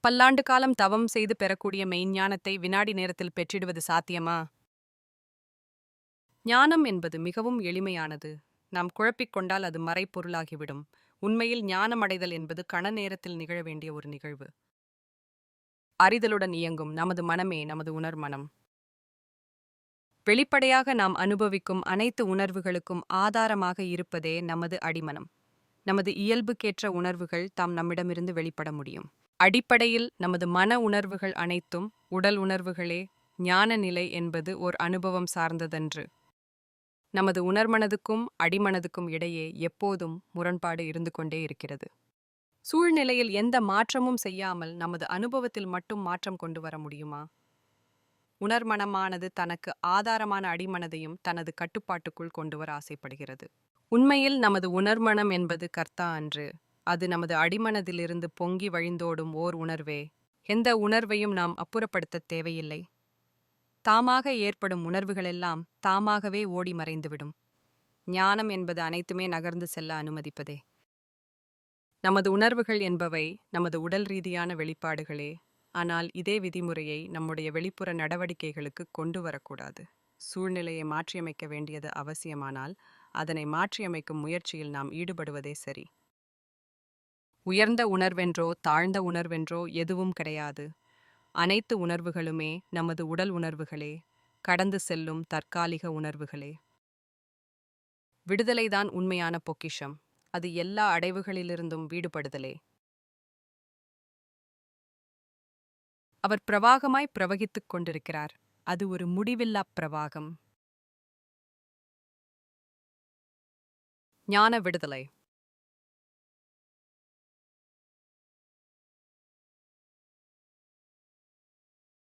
பல்லாண்டு காலம் தவம் செய்து பெறக்கூடிய மெய்ஞானத்தை வினாடி நேரத்தில் பெற்றிடுவது சாத்தியமா? ஞானம் என்பது மிகவும் எளிமையானது. நாம் குழப்பிக் கொண்டால் அது மறைப்பொருளாகிவிடும் உண்மையில் ஞானமடைதல் என்பது கண நேரத்தில் நிகழ வேண்டிய ஒரு நிகழ்வு. அறிதலுடன் இயங்கும் நமது மனமே நமது உணர்மனம். வெளிப்படையாக நாம் அனுபவிக்கும் அனைத்து உணர்வுகளுக்கும் ஆதாரமாக இருப்பதே நமது அடிமனம். நமது இயல்புக்கேற்ற உணர்வுகள் தாம் நம்மிடமிருந்து வெளிப்பட முடியும். அடிப்படையில் நமது மன உணர்வுகள் அனைத்தும் உடல் உணர்வுகளே ஞான நிலை என்பது ஓர் அனுபவம் சார்ந்ததன்று. நமது உணர்மனதுக்கும் அடிமனதுக்கும் இடையே எப்போதும் முரண்பாடு இருந்து கொண்டே இருக்கிறது. சூழ்நிலையில் எந்த மாற்றமும் செய்யாமல் நமது அனுபவத்தில் மட்டும் மாற்றம் கொண்டு வர முடியுமா? உணர்மனமானது தனக்கு ஆதாரமான அடிமனதையும் தனது கட்டுப்பாட்டுக்குள் கொண்டு வர ஆசைப்படுகிறது. உண்மையில் நமது உணர்மனம் என்பது கர்த்தா அன்று அது நமது அடிமனதிலிருந்து பொங்கி வழிந்தோடும் ஓர் உணர்வே. எந்த உணர்வையும் நாம் அப்புறப்படுத்தத் தேவையில்லை. தாமாக ஏற்படும் உணர்வுகளெல்லாம் தாமாகவே ஓடி மறைந்துவிடும். ஞானம் என்பது அனைத்துமே நகர்ந்து செல்ல அனுமதிப்பதே. நமது உணர்வுகள் என்பவை நமது உடல் ரீதியான வெளிப்பாடுகளே. ஆனால் இதே விதிமுறையை நம்முடைய வெளிப்புற நடவடிக்கைகளுக்கு கொண்டு வரக்கூடாது. சூழ்நிலையை மாற்றியமைக்க வேண்டியது அவசியமானால் அதனை மாற்றியமைக்கும் முயற்சியில் நாம் ஈடுபடுவதே சரி. உயர்ந்த உணர்வென்றோ தாழ்ந்த உணர்வென்றோ எதுவும் கிடையாது. அனைத்து உணர்வுகளுமே நமது உடல் உணர்வுகளே. கடந்து செல்லும் தற்காலிக உணர்வுகளே. விடுதலைதான் உண்மையான பொக்கிஷம். அது எல்லா அடைவுகளிலிருந்தும் வீடுபடுதலே. அவர் பிரவாகமாய் பிரவகித்துக் கொண்டிருக்கிறார். அது ஒரு முடிவில்லா பிரவாகம். ஞான விடுதலை.